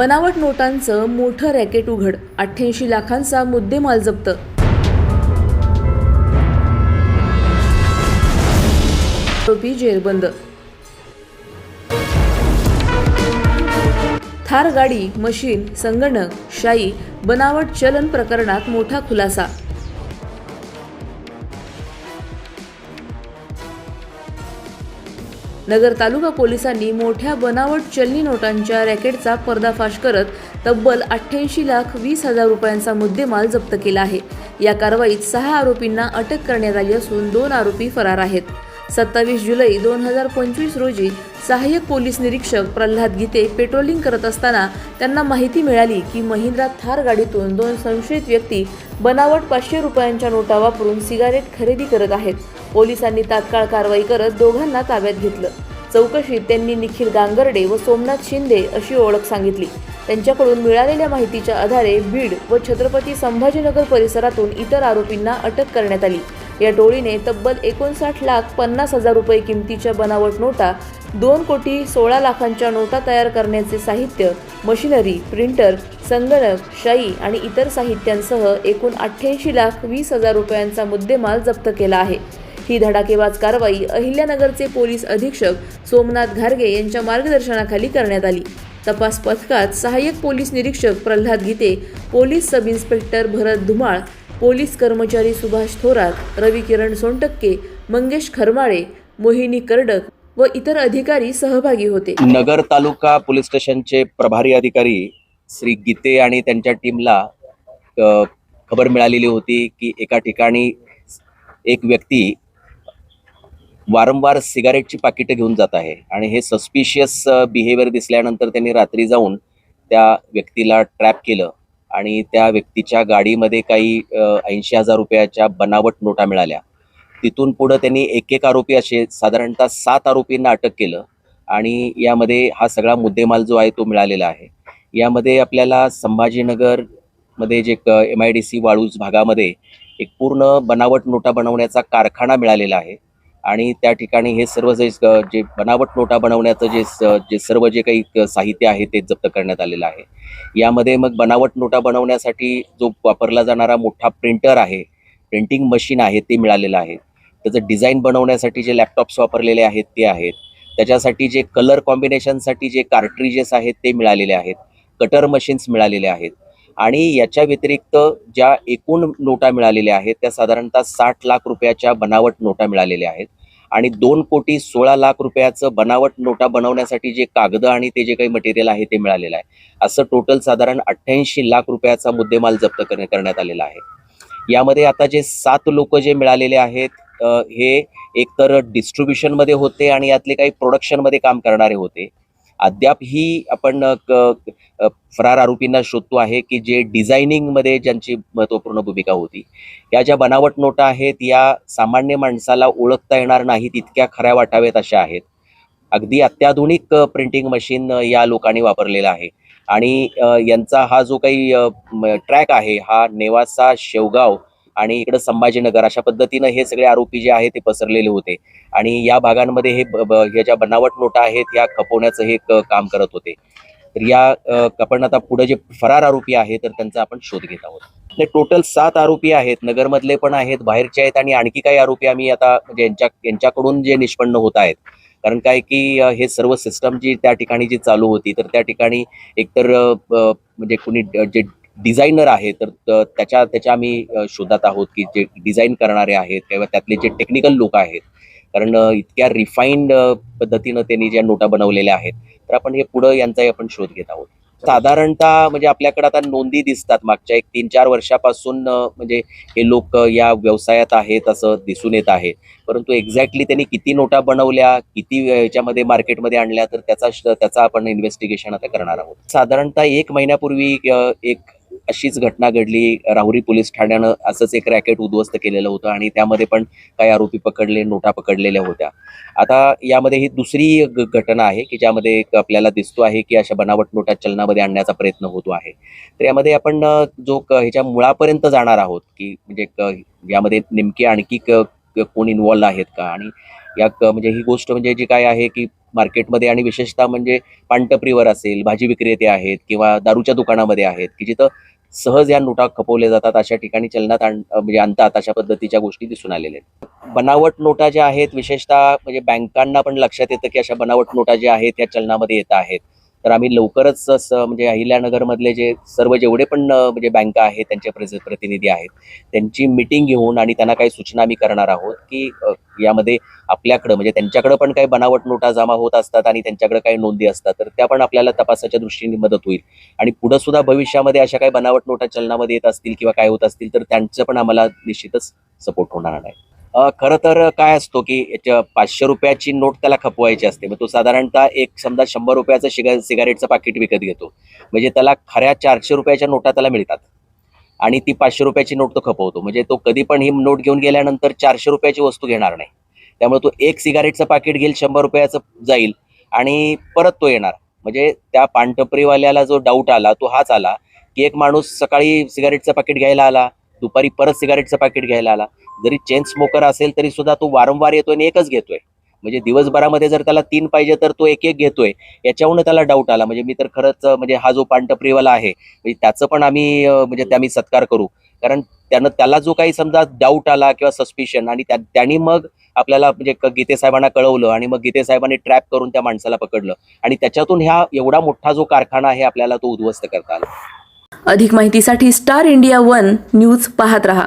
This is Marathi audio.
बनावट नोटांचं मोठं रॅकेट उघड. अठ्ठ्याऐंशी लाखांचा मुद्देमाल जप्त. आरोपी जेरबंद. थार गाडी मशीन संगणक शाई बनावट चलन प्रकरणात मोठा खुलासा. नगर तालुका पोलिसांनी मोठ्या बनावट चलनी नोटांच्या रॅकेटचा पर्दाफाश करत तब्बल अठ्ठ्याऐंशी लाख वीस हजार रुपयांचा मुद्देमाल जप्त केला आहे. या कारवाईत सहा आरोपींना अटक करण्यात आली असून दोन आरोपी फरार आहेत. सत्तावीस जुलै दोन हजार पंचवीस रोजी सहाय्यक पोलीस निरीक्षक प्रल्हाद गीते पेट्रोलिंग करत असताना त्यांना माहिती मिळाली की महिंद्रा थार गाडीतून दोन संशयित व्यक्ती बनावट पाचशे रुपयांच्या नोटा वापरून सिगारेट खरेदी करत आहेत. पोलिसांनी तात्काळ कारवाई करत दोघांना ताब्यात घेतलं. चौकशीत त्यांनी निखिल गांगर्डे व सोमनाथ शिंदे अशी ओळख सांगितली. त्यांच्याकडून मिळालेल्या माहितीच्या आधारे बीड व छत्रपती संभाजीनगर परिसरातून इतर आरोपींना अटक करण्यात आली. या टोळीने तब्बल एकोणसाठ लाख पन्नास हजार रुपये किमतीच्या बनावट नोटा दोन कोटी सोळा लाखांच्या नोटा तयार करण्याचे साहित्य मशिनरी प्रिंटर संगणक शाई आणि इतर साहित्यांसह एकूण अठ्ठ्याऐंशी लाख वीस हजार रुपयांचा मुद्देमाल जप्त केला आहे. ही धडाकेबाज कारवाई अहिल्यानगरचे पोलीस अधीक्षक सोमनाथ घारगे यांच्या मार्गदर्शनाखाली करण्यात आली. तपास पथकात सहाय्यक पोलीस निरीक्षक Pralhad Gite police sub inspector Bharat Dhumal police कर्मचारी सुभाष थोरात रवी किरण सोनटक्के मंगेश खरमाळे मोहिनी कर्डक व इतर अधिकारी सहभागी होते. नगर तालुका पोलीस स्टेशनचे प्रभारी अधिकारी श्री गीते आणि त्यांच्या टीमला खबर मिळालेली होती की एका ठिकाणी एक व्यक्ती वारंवार सिगारेटची पाकिटं घेऊन जात आहे. आणि हे सस्पिशियस बिहेवियर दिसल्यानंतर त्यांनी रात्री जाऊन त्या व्यक्तीला ट्रॅप केलं. आणि त्या व्यक्तीच्या गाडीमध्ये काही ऐंशी हजार रुपयाच्या बनावट नोटा मिळाल्या. तिथून पुढं त्यांनी एक एक आरोपी असे साधारणतः सात आरोपींना अटक केलं. आणि यामध्ये हा सगळा मुद्देमाल जो आहे तो मिळालेला आहे. यामध्ये आपल्याला संभाजीनगरमध्ये जे M I D C Waluj भागामध्ये एक पूर्ण बनावट नोटा बनवण्याचा कारखाना मिळालेला आहे. आणि त्या ठिकाणी हे सर्व जे जे बनावट नोटा बनवण्याचं जे जे सर्व जे काही साहित्य आहे ते जप्त करण्यात आलेलं आहे. यामध्ये मग बनावट नोटा बनवण्यासाठी जो वापरला जाणारा मोठा प्रिंटर आहे प्रिंटिंग मशीन आहे ते मिळालेलं आहे. त्याचं डिझाईन बनवण्यासाठी जे लॅपटॉप्स वापरलेले आहेत ते आहेत. त्याच्यासाठी जे कलर कॉम्बिनेशनसाठी जे कार्ट्रिजेस आहेत ते मिळालेले आहेत. कटर मशीन्स मिळालेले आहेत. आणि याच्या व्यतिरिक्त ज्या एकूण नोटा मिळालेल्या आहेत त्या साधारणतः साठ लाख रुपयाच्या बनावट नोटा मिळालेल्या आहेत. आणि दोन कोटी सोळा लाख रुपयाचं बनावट नोटा बनवण्यासाठी जे कागद आणि ते जे काही मटेरियल आहे ते मिळालेलं आहे. असं टोटल साधारण अठ्ठ्याऐंशी लाख रुपयाचा मुद्देमाल जप्त करण्यात आलेला आहे. यामध्ये आता जे सात लोक जे मिळालेले आहेत हे एकतर डिस्ट्रीब्युशनमध्ये होते आणि यातले काही प्रोडक्शनमध्ये काम करणारे होते. अद्याप ही आपण क- फरार आरोपींना शोधतो आहे की जे डिझायनिंगमध्ये ज्यांची महत्त्वपूर्ण भूमिका होती. या ज्या बनावट नोटा आहेत या सामान्य माणसाला ओळखता येणार नाहीत इतक्या खऱ्या वाटाव्यात अशा आहेत. अगदी अत्याधुनिक प्रिंटिंग मशीन या लोकांनी वापरलेलं आहे. आणि यांचा हा जो काही ट्रॅक आहे हा नेवासा शेवगाव आणि इकडं संभाजीनगर अशा पद्धतीनं हे सगळे आरोपी जे आहेत ते पसरलेले होते. आणि या भागांमध्ये हे ह्या ज्या बनावट नोटा आहेत या खपवण्याचं हे काम करत होते. तर या आपण आता पुढे जे फरार आरोपी आहेत तर त्यांचा आपण शोध घेत आहोत. टोटल सात आरोपी आहेत नगरमधले पण आहेत बाहेरचे आहेत आणि आणखी काही आरोपी आम्ही आता म्हणजे यांच्या यांच्याकडून जे निष्पन्न होत आहेत. कारण काय की हे सर्व सिस्टम जी त्या ठिकाणी जी चालू होती तर त्या ठिकाणी एकतर म्हणजे कुणी जे डिझायनर आहे तर त्याच्या त्याच्या आम्ही शोधात आहोत की जे डिझाईन करणारे आहेत किंवा त्यातले जे टेक्निकल लोक आहेत. कारण इतक्या रिफाईंड पद्धतीनं त्यांनी ज्या नोटा बनवलेल्या आहेत तर आपण हे पुढं यांचाही आपण शोध घेत आहोत. साधारणतः म्हणजे आपल्याकडे आता नोंदी दिसतात मागच्या एक तीन चार वर्षापासून म्हणजे हे लोक या व्यवसायात आहेत असं दिसून येत आहे. परंतु एक्झॅक्टली त्यांनी किती नोटा बनवल्या किती याच्यामध्ये मार्केटमध्ये आणल्या तर त्याचा त्याचा आपण इन्व्हेस्टिगेशन आता करणार आहोत. साधारणतः एक महिन्यापूर्वी एक अशीच घटना घडली. राहुरी पोलीस ठाण्यानं असंच एक रॅकेट उद्ध्वस्त केलेलं होतं आणि त्यामध्ये पण काही आरोपी पकडले नोटा पकडलेल्या होत्या. आता यामध्ये ही दुसरी ग- घटना आहे की ज्यामध्ये आपल्याला दिसतो आहे की अशा बनावट नोटा चलनामध्ये आणण्याचा प्रयत्न होतो आहे. तर यामध्ये आपण जो क- ह्याच्या मुळापर्यंत जाणार आहोत की म्हणजे क- यामध्ये नेमकी आणखी क- कोण इन्वॉल्व आहेत का? आणि या क- म्हणजे ही गोष्ट म्हणजे जी काय आहे की मार्केटमध्ये आणि विशेषतः म्हणजे पानटपरीवर असेल भाजी विक्रेते आहेत किंवा दारूच्या दुकानामध्ये आहेत की जिथं सहज या नोटा खपवल्या जातात अशा ठिकाणी चलनात आण म्हणजे आणतात अशा पद्धतीच्या गोष्टी दिसून आलेल्या आहेत. बनावट नोटा ज्या आहेत विशेषतः म्हणजे बँकांना पण लक्षात येतं की अशा बनावट नोटा ज्या आहेत त्या चलनामध्ये येत आहेत. तर आम्ही लवकरच असं म्हणजे अहिल्यानगरमधले जे सर्व जेवढे पण म्हणजे बँका आहेत त्यांचे प्रतिनिधी आहेत त्यांची मिटिंग घेऊन आणि त्यांना काही सूचना आम्ही करणार आहोत की यामध्ये आपल्याकडं म्हणजे त्यांच्याकडे पण काही बनावट नोटा जमा होत असतात आणि त्यांच्याकडे काही नोंदी असतात तर त्या पण आपल्याला तपासाच्या दृष्टीने मदत होईल. आणि पुढे सुद्धा भविष्यामध्ये अशा काही बनावट नोटा चलनामध्ये येत असतील किंवा काय होत असतील तर त्यांचं पण आम्हाला निश्चितच सपोर्ट होणार नाही. खरं तर काय असतो की पाचशे रुपयाची नोट त्याला खपवायची असते. मग तो साधारणतः एक समजा शंभर रुपयाचं शिगा सिगारेटचं पाकिट विकत घेतो. म्हणजे त्याला खऱ्या चारशे रुपयाच्या नोटा त्याला मिळतात. आणि ती पाचशे रुपयाची नोट तो खपवतो. म्हणजे तो कधी पण ही नोट घेऊन गेल्यानंतर चारशे रुपयाची वस्तू घेणार नाही. त्यामुळे तो एक सिगारेटचं पाकिट घेईल शंभर रुपयाचं जाईल आणि परत तो येणार. म्हणजे त्या पानटपरीवाल्याला जो डाऊट आला तो हाच आला की एक माणूस सकाळी सिगारेटचं पाकिट घ्यायला आला दुपारी परत सिगारेटचं पाकिट घ्यायला आला. जरी चेन स्मोकर असेल तरी सुद्धा तो वारंवार येतोय आणि एकच घेतोय. म्हणजे दिवसभरामध्ये जर त्याला तीन पाहिजे तर तो एक एक घेतोय. याच्यावरून त्याला डाऊट आला. म्हणजे मी तर खरंच म्हणजे हा जो पानटपरीवाला आहे म्हणजे त्याचं पण आम्ही म्हणजे त्या आम्ही सत्कार करू. कारण त्यानं त्याला जो काही समजा डाऊट आला किंवा सस्पिशन आणि त्यांनी मग आपल्याला म्हणजे गीते साहेबांना कळवलं आणि मग गीते साहेबांनी ट्रॅप करून त्या माणसाला पकडलं. आणि त्याच्यातून ह्या एवढा मोठा जो कारखाना आहे आपल्याला तो उद्ध्वस्त करता आला. अधिक माहितीसाठी स्टार इंडिया वन न्यूज पाहत रहा.